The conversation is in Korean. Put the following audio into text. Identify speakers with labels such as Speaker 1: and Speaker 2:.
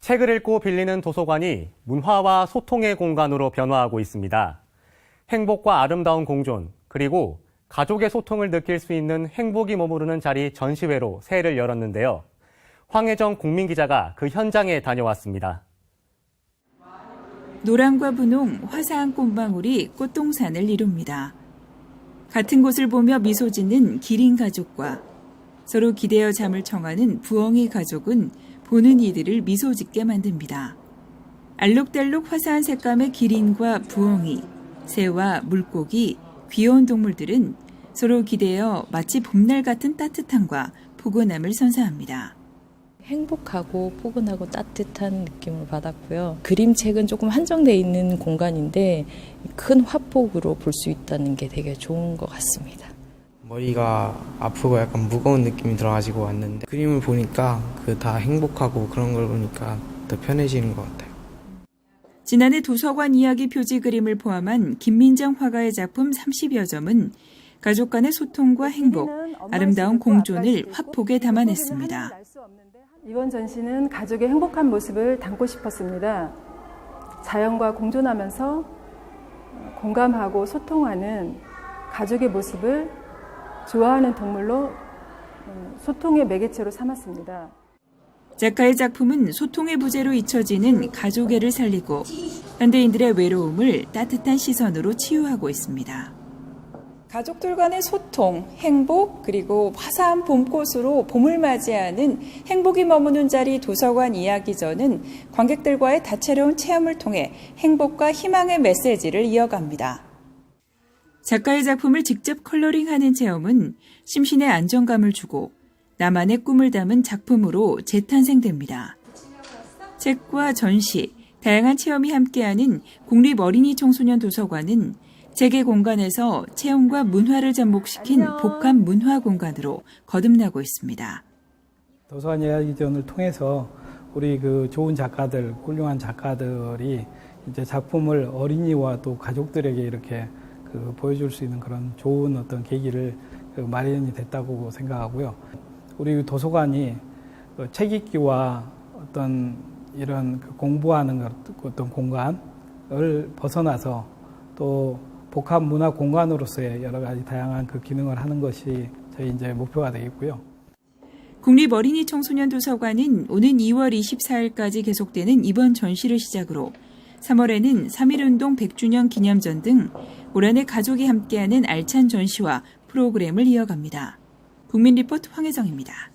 Speaker 1: 책을 읽고 빌리는 도서관이 문화와 소통의 공간으로 변화하고 있습니다. 행복과 아름다운 공존, 그리고 가족의 소통을 느낄 수 있는 행복이 머무르는 자리 전시회로 새해를 열었는데요. 황혜정 국민기자가 그 현장에 다녀왔습니다.
Speaker 2: 노랑과 분홍, 화사한 꽃망울이 꽃동산을 이룹니다. 같은 곳을 보며 미소 짓는 기린 가족과 서로 기대어 잠을 청하는 부엉이 가족은 보는 이들을 미소 짓게 만듭니다. 알록달록 화사한 색감의 기린과 부엉이, 새와 물고기, 귀여운 동물들은 서로 기대어 마치 봄날 같은 따뜻함과 포근함을 선사합니다.
Speaker 3: 행복하고 포근하고 따뜻한 느낌을 받았고요. 그림책은 조금 한정돼 있는 공간인데 큰 화폭으로 볼 수 있다는 게 되게 좋은 것 같습니다.
Speaker 4: 머리가 아프고 약간 무거운 느낌이 들어가지고 왔는데 그림을 보니까 그 다 행복하고 그런 걸 보니까 더 편해지는 것 같아요.
Speaker 2: 지난해 도서관 이야기 표지 그림을 포함한 김민정 화가의 작품 30여 점은 가족 간의 소통과 행복, 아름다운 공존을 화폭에 담아냈습니다.
Speaker 5: 이번 전시는 가족의 행복한 모습을 담고 싶었습니다. 자연과 공존하면서 공감하고 소통하는 가족의 모습을 좋아하는 동물로 음, 소통의 매개체로 삼았습니다.
Speaker 2: 작가의 작품은 소통의 부재로 잊혀지는 가족애를 살리고 현대인들의 외로움을 따뜻한 시선으로 치유하고 있습니다. 가족들 간의 소통, 행복, 그리고 화사한 봄꽃으로 봄을 맞이하는 행복이 머무는 자리 도서관 이야기전은 관객들과의 다채로운 체험을 통해 행복과 희망의 메시지를 이어갑니다. 작가의 작품을 직접 컬러링하는 체험은 심신의 안정감을 주고 나만의 꿈을 담은 작품으로 재탄생됩니다. 책과 전시, 다양한 체험이 함께하는 국립 어린이 청소년 도서관은 재개 공간에서 체험과 문화를 접목시킨 복합 문화 공간으로 거듭나고 있습니다.
Speaker 6: 도서관 이야기전을 통해서 우리 그 좋은 작가들, 훌륭한 작가들이 이제 작품을 어린이와 또 가족들에게 이렇게 그 보여줄 수 있는 그런 좋은 어떤 계기를 그 마련이 됐다고 생각하고요. 우리 도서관이 그책 읽기와 어떤 이런 그 공부하는 것, 어떤 공간을 벗어나서 또 복합 문화 공간으로서의 여러 가지 다양한 그 기능을 하는 것이 저희 이제 목표가 되겠고요.
Speaker 2: 국립 어린이 청소년 도서관은 오는 2월 24일까지 계속되는 이번 전시를 시작으로 3월에는 3.1운동 100주년 기념전 등 올 한해 가족이 함께하는 알찬 전시와 프로그램을 이어갑니다. 국민 리포트 황혜정입니다.